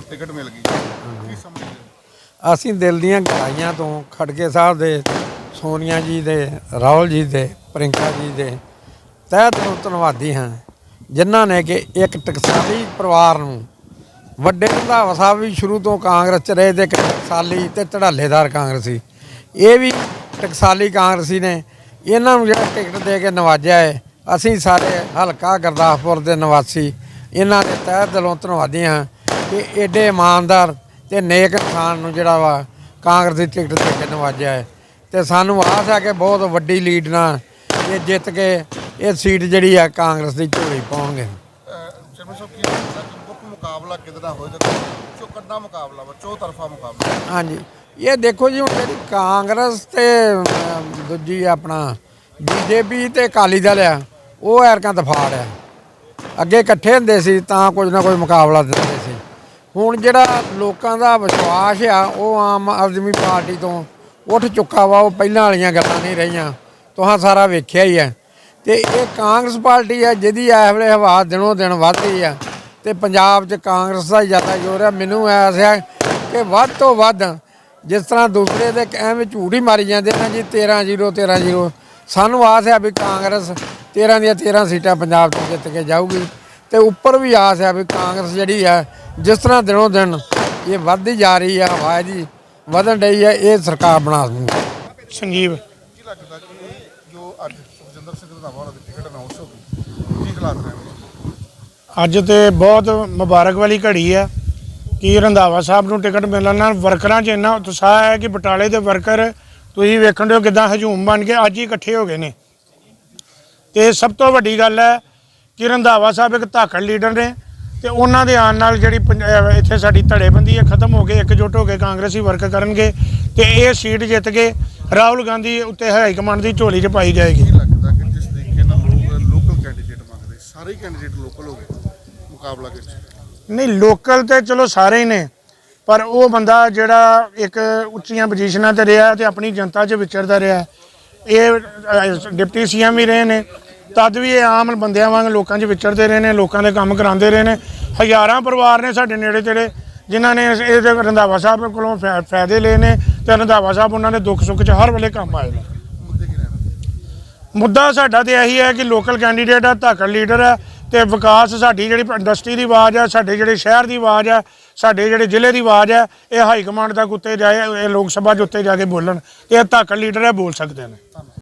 Ticket ਮਿਲ ਗਈ। ਅਸੀਂ ਦਿਲ ਦੀਆਂ ਗਹਿਰਾਈਆਂ ਤੋਂ ਖੜਗੇ ਸਾਹਿਬ ਦੇ, ਸੋਨੀਆ ਜੀ ਦੇ, ਰਾਹੁਲ ਜੀ ਦੇ, ਪ੍ਰਿੰਕਾ ਜੀ ਦੇ ਤਹਿ ਦਿਲੋਂ ਧੰਨਵਾਦੀ ਹਾਂ, ਜਿਨ੍ਹਾਂ ਨੇ ਕਿ ਇੱਕ ਟਕਸਾਲੀ ਪਰਿਵਾਰ ਨੂੰ ਵੱਡੇ ਰੰਧਾਵਾ ਸਾਹਿਬ ਵੀ ਸ਼ੁਰੂ ਤੋਂ ਕਾਂਗਰਸ ਚ ਰਹੇ ਤੇ ਇੱਕ ਟਕਸਾਲੀ ਤੇ ਧੜਾਲੇਦਾਰ ਕਾਂਗਰਸੀ। ਇਹ ਵੀ ਟਕਸਾਲੀ ਕਾਂਗਰਸੀ ਨੇ, ਇਹਨਾਂ ਨੂੰ ਜਿਹੜਾ ਟਿਕਟ ਦੇ ਕੇ ਨਵਾਜਿਆ ਹੈ, ਅਸੀਂ ਸਾਰੇ ਹਲਕਾ ਗੁਰਦਾਸਪੁਰ ਦੇ ਨਿਵਾਸੀ, ਇਹਨਾਂ ਦੇ ਤਹਿ ਦਿਲੋਂ ਧੰਨਵਾਦੀ ਹਾਂ। ਕਿ ਏਡੇ ਇਮਾਨਦਾਰ ਤੇ ਨੇਕ ਇਨਸਾਨ ਨੂੰ ਜਿਹੜਾ ਵਾ ਕਾਂਗਰਸ ਦੀ ਟਿਕਟ ਦੇ ਕੇ ਨਵਾਜਿਆ ਹੈ। ਤੇ ਸਾਨੂੰ ਆਸ ਹੈ ਕਿ ਬਹੁਤ ਵੱਡੀ ਲੀਡ ਨਾਲ ਇਹ ਜਿੱਤ ਕੇ ਇਹ ਸੀਟ ਜਿਹੜੀ ਆ ਕਾਂਗਰਸ ਦੀ ਝੋਲੀ ਪਾਉਣਗੇ। ਚਰਮਨ ਸਾਹਿਬ ਕੀ ਲੱਗਦਾ ਕਿ ਮੁੱਖ ਮੁਕਾਬਲਾ ਕਿਹਦਾ ਹੋਏਗਾ ਚੋ ਕੱਡਾ ਮੁਕਾਬਲਾ ਵਾ ਚੋ ਤਰਫਾ ਮੁਕਾਬਲਾ। ਹਾਂਜੀ। ਇਹ ਦੇਖੋ ਜੀ ਹੁਣ ਜਿਹੜੀ ਕਾਂਗਰਸ ਤੇ ਦੂਜੀ ਆਪਣਾ ਬੀਜੇਪੀ ਤੇ ਅਕਾਲੀ ਦਲ ਆ ਉਹ ਐਰਕਾਂ ਦਫਾੜ ਆ। ਅੱਗੇ ਇਕੱਠੇ ਹੁੰਦੇ ਸੀ ਤਾਂ ਕੁਝ ਨਾ ਕੋਈ ਮੁਕਾਬਲਾ ਦਿੰਦੇ ਸੀ। ਹੁਣ ਜਿਹੜਾ ਲੋਕਾਂ ਦਾ ਵਿਸ਼ਵਾਸ ਆ, ਉਹ ਆਮ ਆਦਮੀ ਪਾਰਟੀ ਤੋਂ ਉੱਠ ਚੁੱਕਾ ਵਾ, ਉਹ ਪਹਿਲਾਂ ਵਾਲੀਆਂ ਗੱਲਾਂ ਨਹੀਂ ਰਹੀਆਂ। ਤੁਹਾਂ ਸਾਰਾ ਵੇਖਿਆ ਹੀ ਹੈ ਤੇ ਇਹ ਕਾਂਗਰਸ ਪਾਰਟੀ ਹੈ ਜਿਹਦੀ ਇਸ ਵੇਲੇ ਹਵਾ ਦਿਨੋਂ ਦਿਨ ਵੱਧਦੀ ਆ। ਤੇ ਪੰਜਾਬ 'ਚ ਕਾਂਗਰਸ ਦਾ ਹੀ ਜ਼ਿਆਦਾ ਜ਼ੋਰ ਆ। ਮੈਨੂੰ ਐਸ ਹੈ ਕਿ ਵੱਧ ਤੋਂ ਵੱਧ ਜਿਸ ਤਰ੍ਹਾਂ ਦੂਸਰੇ ਦੇ ਐਵੇਂ ਝੂਠ ਹੀ ਮਾਰੀ ਜਾਂਦੇ ਨੇ ਜੀ 13 0 13 0 ਸਾਨੂੰ ਆਸ ਹੈ ਵੀ ਕਾਂਗਰਸ 13 ਦੀਆਂ 13 ਸੀਟਾਂ ਪੰਜਾਬ 'ਚ ਜਿੱਤ ਕੇ ਜਾਊਗੀ। ਤੇ ਉੱਪਰ ਵੀ ਆਸ ਹੈ ਵੀ ਕਾਂਗਰਸ ਜਿਹੜੀ ਹੈ ਜਿਸ ਤਰ੍ਹਾਂ ਦਿਨੋਂ ਦਿਨ ਇਹ ਵੱਧਦੀ ਜਾ ਰਹੀ ਹੈ ਹਵਾ ਦੀ ਵਧਣ ਡਈ ਹੈ ਇਹ ਸਰਕਾਰ ਬਣਾ ਦੂੰਗੀ ਸੰਜੀਵ ਕੀ ਲੱਗਦਾ ਕਿ ਜੋ ਅੱਜ ਸੁਖਜਿੰਦਰ ਸਿੰਘ ਰੰਧਾਵਾ ਹੋਰਾਂ ਦੀ ਟਿਕਟ ਅਨਾਉਂਸ ਹੋ ਗਈ ਕੀ ਹਾਲਾਤ ਰਹਿਣਗੇ ਅੱਜ ਤੇ ਬਹੁਤ ਮੁਬਾਰਕ ਵਾਲੀ ਘੜੀ ਹੈ ਕਿ ਰੰਧਾਵਾ ਸਾਹਿਬ ਨੂੰ ਟਿਕਟ ਮਿਲਣ ਨਾਲ ਵਰਕਰਾਂ 'ਚ ਇੰਨਾ ਉਤਸ਼ਾਹ ਹੈ ਕਿ ਬਟਾਲੇ ਦੇ ਵਰਕਰ ਤੁਸੀਂ ਵੇਖਣ ਦਿਓ ਕਿਦਾਂ ਹਜੂਮ ਬਣ ਕੇ ਅੱਜ ਹੀ ਇਕੱਠੇ ਹੋ ਗਏ ਨੇ। ਤੇ ਸਭ ਤੋਂ ਵੱਡੀ ਗੱਲ ਹੈ ਕਿ ਰੰਧਾਵਾ ਸਾਹਿਬ ਇੱਕ ਧਾਕੜ ਲੀਡਰ ਨੇ ਤੇ ਉਹਨਾਂ ਦੇ ਆਉਣ ਨਾਲ ਜਿਹੜੀ ਇੱਥੇ ਸਾਡੀ ਧੜੇਬੰਦੀ ਹੈ ਖਤਮ ਹੋ ਕੇ ਇਕਜੁੱਟ ਹੋ ਕੇ ਕਾਂਗਰਸੀ ਵਰਕ ਕਰਨਗੇ ਤੇ ਇਹ ਸੀਟ ਜਿੱਤ ਕੇ ਰਾਹੁਲ ਗਾਂਧੀ ਉੱਤੇ ਹਾਈ ਕਮਾਂਡ ਦੀ ਝੋਲੀ 'ਚ ਪਾਈ ਜਾਏਗੀ। ਕੀ ਲੱਗਦਾ ਕਿ ਜਿਸ ਤਰੀਕੇ ਨਾਲ ਲੋਕ ਲੋਕਲ ਕੈਂਡੀਡੇਟ ਮੰਗਦੇ ਸਾਰੇ ਕੈਂਡੀਡੇਟ ਲੋਕਲ ਹੋ ਗਏ ਮੁਕਾਬਲਾ ਕਿਸ 'ਚ ਨਹੀਂ ਲੋਕਲ ਤੇ ਚਲੋ ਸਾਰੇ ਹੀ ਨੇ ਪਰ ਉਹ ਬੰਦਾ ਜਿਹੜਾ ਇੱਕ ਉੱਚੀਆਂ ਪੋਜੀਸ਼ਨਾਂ ਤੇ ਰਿਹਾ ਤੇ ਆਪਣੀ ਜਨਤਾ 'ਚ ਵਿਚਰਦਾ ਰਿਹਾ ਇਹ ਡਿਪਟੀ ਸੀਐਮ ਵੀ ਰਹੇ ਨੇ ਤਦ ਵੀ ਇਹ ਆਮ ਬੰਦਿਆਂ ਵਾਂਗ ਲੋਕਾਂ 'ਚ ਵਿਚਰਦੇ ਰਹੇ ਨੇ, ਲੋਕਾਂ ਦੇ ਕੰਮ ਕਰਾਉਂਦੇ ਰਹੇ ਨੇ। ਹਜ਼ਾਰਾਂ ਪਰਿਵਾਰ ਨੇ ਸਾਡੇ ਨੇੜੇ ਤੇੜੇ, ਜਿਨ੍ਹਾਂ ਨੇ ਇਹਦੇ ਰੰਧਾਵਾ ਸਾਹਿਬ ਕੋਲੋਂ ਫਾ- ਫਾਇਦੇ ਲਏ ਨੇ ਤੇ ਰੰਧਾਵਾ ਸਾਹਿਬ ਉਹਨਾਂ ਦੇ ਦੁੱਖ ਸੁੱਖ 'ਚ ਹਰ ਵੇਲੇ ਕੰਮ ਆਏ ਨੇ। ਮੁੱਦਾ ਸਾਡਾ ਤੇ ਇਹੀ ਹੈ ਕਿ ਲੋਕਲ ਕੈਂਡੀਡੇਟ ਆ, ਧਾਕੜ ਲੀਡਰ ਹੈ ਤੇ ਵਿਕਾਸ ਸਾਡੀ ਜਿਹੜੀ ਇੰਡਸਟਰੀ ਦੀ ਆਵਾਜ਼ ਹੈ ਸਾਡੇ ਜਿਹੜੇ ਸ਼ਹਿਰ ਦੀ ਆਵਾਜ਼ ਹੈ ਸਾਡੇ ਜਿਹੜੇ ਜ਼ਿਲ੍ਹੇ ਦੀ ਆਵਾਜ਼ ਹੈ ਇਹ ਹਾਈ ਕਮਾਂਡ ਤੱਕ ਉੱਤੇ ਜਾਏ, ਇਹ ਲੋਕ ਸਭਾ 'ਚ ਉੱਤੇ ਜਾ ਕੇ ਬੋਲਣ। ਤੇ ਇਹ ਧਾਕੜ ਲੀਡਰ ਹੈ ਬੋਲ ਸਕਦੇ ਨੇ।